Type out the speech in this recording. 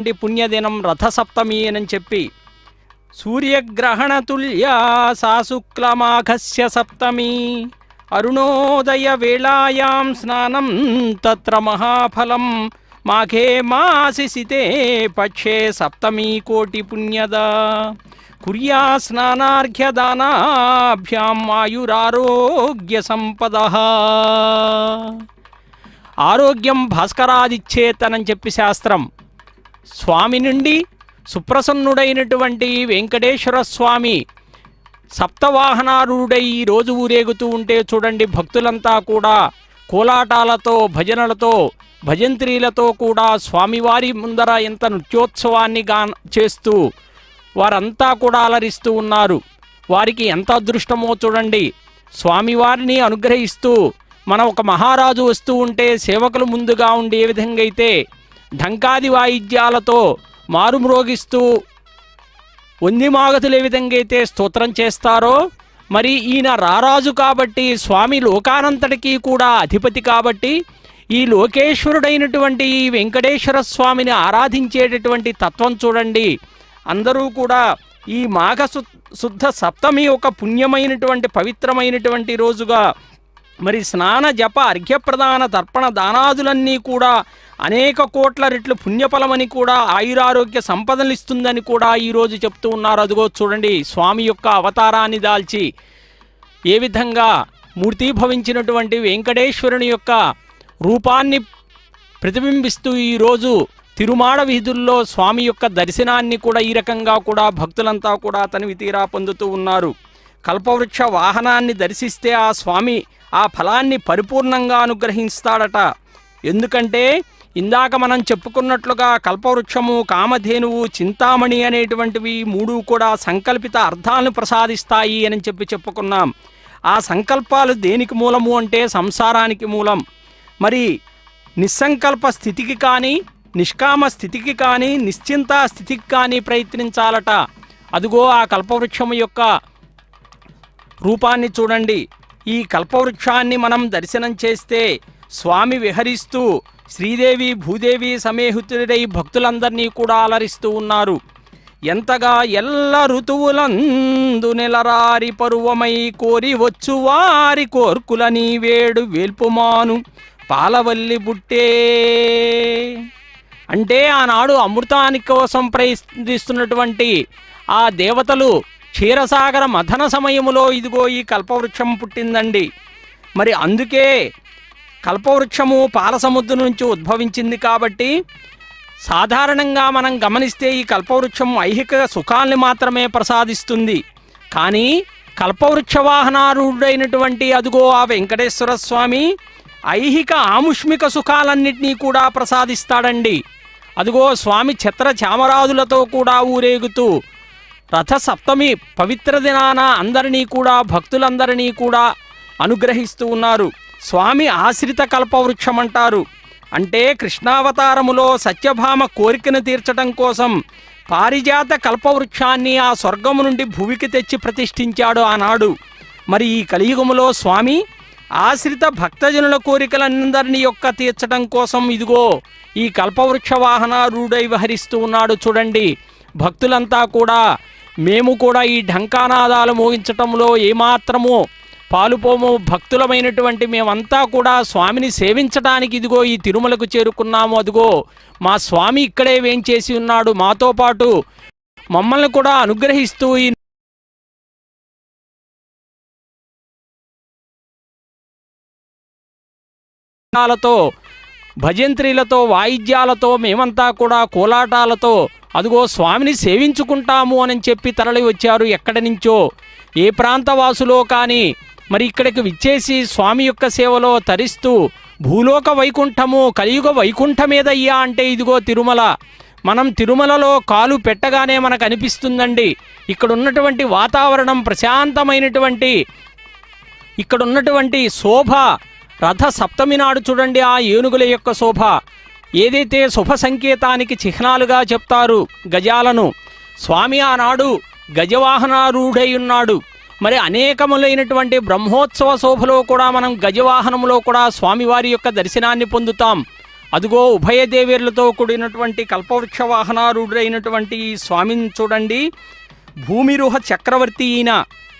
వంటి పుణ్యదినం రథసప్తమి అని చెప్పి సూర్యగ్రహణ తుల్యా సా శుక్లమాఘస్య సప్తమి. అరుణోదయ వేళాయాం స్నానం తత్ర మహాఫలం. మాఘే మాసిసితే పక్షే సప్తమి కోటి పుణ్యద. కుర్యా స్నానార్ఘ్యదానాభ్యాం ఆయురారోగ్య సంపద. ఆరోగ్యం భాస్కరాదిచ్చేతనని చెప్పి శాస్త్రం. స్వామి నుండి సుప్రసన్నుడైనటువంటి వెంకటేశ్వర స్వామి సప్తవాహనారూఢై ఈ రోజు ఊరేగుతూ ఉంటే చూడండి భక్తులంతా కూడా కోలాటాలతో భజనలతో భజంత్రీలతో కూడా స్వామివారి ముందర ఎంత నృత్యోత్సవాన్ని గా చేస్తూ వారంతా కూడా అలరిస్తూ ఉన్నారు. వారికి ఎంత అదృష్టమో చూడండి. స్వామివారిని అనుగ్రహిస్తూ మనం ఒక మహారాజు వస్తూ ఉంటే సేవకులు ముందుగా ఉండి ఏ విధంగా అయితే ఢంకాది వాయిద్యాలతో మారుమ్రోగిస్తూ వందిమాగతులు ఏ విధంగా అయితే స్తోత్రం చేస్తారో మరి ఈయన రారాజు కాబట్టి స్వామి లోకానంతటికీ కూడా అధిపతి కాబట్టి ఈ లోకేశ్వరుడైనటువంటి ఈ వెంకటేశ్వర స్వామిని ఆరాధించేటటువంటి తత్వం చూడండి. అందరూ కూడా ఈ మాఘ శుద్ధ సప్తమి ఒక పుణ్యమైనటువంటి పవిత్రమైనటువంటి రోజుగా మరి స్నాన జప అర్ఘ్యప్రదాన తర్పణ దానాదులన్నీ కూడా అనేక కోట్ల రెట్లు పుణ్యఫలమని కూడా ఆయురారోగ్య సంపదలు ఇస్తుందని కూడా ఈరోజు చెప్తూ ఉన్నారు. అదిగో చూడండి స్వామి యొక్క అవతారాన్ని దాల్చి ఏ విధంగా మూర్తీభవించినటువంటి వెంకటేశ్వరుని యొక్క రూపాన్ని ప్రతిబింబిస్తూ ఈరోజు తిరుమాడ వీధుల్లో స్వామి యొక్క దర్శనాన్ని కూడా ఈ రకంగా కూడా భక్తులంతా కూడా తనివి తీరా పొందుతూ ఉన్నారు. కల్పవృక్ష వాహనాన్ని దర్శిస్తే ఆ స్వామి ఆ ఫలాన్ని పరిపూర్ణంగా అనుగ్రహిస్తాడట. ఎందుకంటే ఇందాక మనం చెప్పుకున్నట్లుగా కల్పవృక్షము కామధేనువు చింతామణి అనేటువంటివి మూడు కూడా సంకల్పిత అర్థాలను ప్రసాదిస్తాయి అని చెప్పి చెప్పుకున్నాం. ఆ సంకల్పాలు దేనికి మూలము అంటే సంసారానికి మూలం. మరి నిస్సంకల్ప స్థితికి కానీ నిష్కామ స్థితికి కానీ నిశ్చింత స్థితికి కానీ ప్రయత్నించాలట. అదుగో ఆ కల్పవృక్షము యొక్క రూపాన్ని చూడండి. ఈ కల్పవృక్షాన్ని మనం దర్శనం చేస్తే స్వామి విహరిస్తూ శ్రీదేవి భూదేవి సమేహితుడై భక్తులందరినీ కూడా అలరిస్తూ ఉన్నారు. ఎంతగా ఎల్ల ఋతువులందు నెలరారి పరువమై కోరి వచ్చు వారి కోర్కులని వేడు వేల్పుమాను పాలవల్లి బుట్టే. అంటే ఆనాడు అమృతాని కోసం ప్రయత్నిస్తున్నటువంటి ఆ దేవతలు క్షీరసాగర మథన సమయములో ఇదిగో ఈ కల్పవృక్షం పుట్టిందండి. మరి అందుకే కల్పవృక్షము పాలసముద్రం నుంచి ఉద్భవించింది కాబట్టి సాధారణంగా మనం గమనిస్తే ఈ కల్పవృక్షం ఐహిక సుఖాల్ని మాత్రమే ప్రసాదిస్తుంది. కానీ కల్పవృక్ష వాహనారుడైనటువంటి అదుగో ఆ వెంకటేశ్వర స్వామి ఐహిక ఆముష్మిక సుఖాలన్నింటినీ కూడా ప్రసాదిస్తాడండి. అదుగో స్వామి ఛత్ర చామరాజులతో కూడా ఊరేగుతూ రథ సప్తమి పవిత్ర దినాన అందరినీ కూడా భక్తులందరినీ కూడా అనుగ్రహిస్తూ ఉన్నారు. స్వామి ఆశ్రిత కల్పవృక్షం అంటారు అంటే కృష్ణావతారములో సత్యభామ కోరికను తీర్చడం కోసం పారిజాత కల్పవృక్షాన్ని ఆ స్వర్గము నుండి భూమికి తెచ్చి ప్రతిష్ఠించాడు ఆనాడు. మరి ఈ కలియుగములో స్వామి ఆశ్రిత భక్తజనుల కోరికలందరినీ యొక్క తీర్చడం కోసం ఇదిగో ఈ కల్పవృక్ష వాహనారూఢై విహరిస్తూ ఉన్నాడు చూడండి. భక్తులంతా కూడా మేము కూడా ఈ ఢంకానాదాలు మోగించటంలో ఏమాత్రము పాలుపోము. భక్తులమైనటువంటి మేమంతా కూడా స్వామిని సేవించడానికి ఇదిగో ఈ తిరుమలకు చేరుకున్నాము. అదిగో మా స్వామి ఇక్కడే వేంచేసి ఉన్నాడు. మాతో పాటు మమ్మల్ని కూడా అనుగ్రహిస్తూ ఈ భజంత్రీలతో వాయిద్యాలతో మేమంతా కూడా కోలాటాలతో అదిగో స్వామిని సేవించుకుంటాము అని చెప్పి తరలి వచ్చారు ఎక్కడి నుంచో. ఏ ప్రాంతవాసులో కానీ మరి ఇక్కడికి విచ్చేసి స్వామి యొక్క సేవలో తరిస్తూ భూలోక వైకుంఠము కలియుగ వైకుంఠమేదయ్యా అంటే ఇదిగో తిరుమల. మనం తిరుమలలో కాలు పెట్టగానే మనకు అనిపిస్తుందండి ఇక్కడ ఉన్నటువంటి వాతావరణం ప్రశాంతమైనటువంటి ఇక్కడ ఉన్నటువంటి శోభ రథ సప్తమి నాడు చూడండి ఆ ఏనుగుల యొక్క శోభ. ఏదైతే శుభ సంకేతానికి చిహ్నాలుగా చెప్తారు గజాలను స్వామి ఆనాడు గజవాహనారూఢై ఉన్నాడు మరి అనేకములైనటువంటి బ్రహ్మోత్సవ శోభలో కూడా మనం గజవాహనంలో కూడా స్వామివారి యొక్క దర్శనాన్ని పొందుతాం. అదుగో ఉభయదేవీర్లతో కూడినటువంటి కల్పవృక్ష వాహనారూఢుడైనటువంటి ఈ స్వామిని చూడండి. భూమిరుహ చక్రవర్తి ఈయన.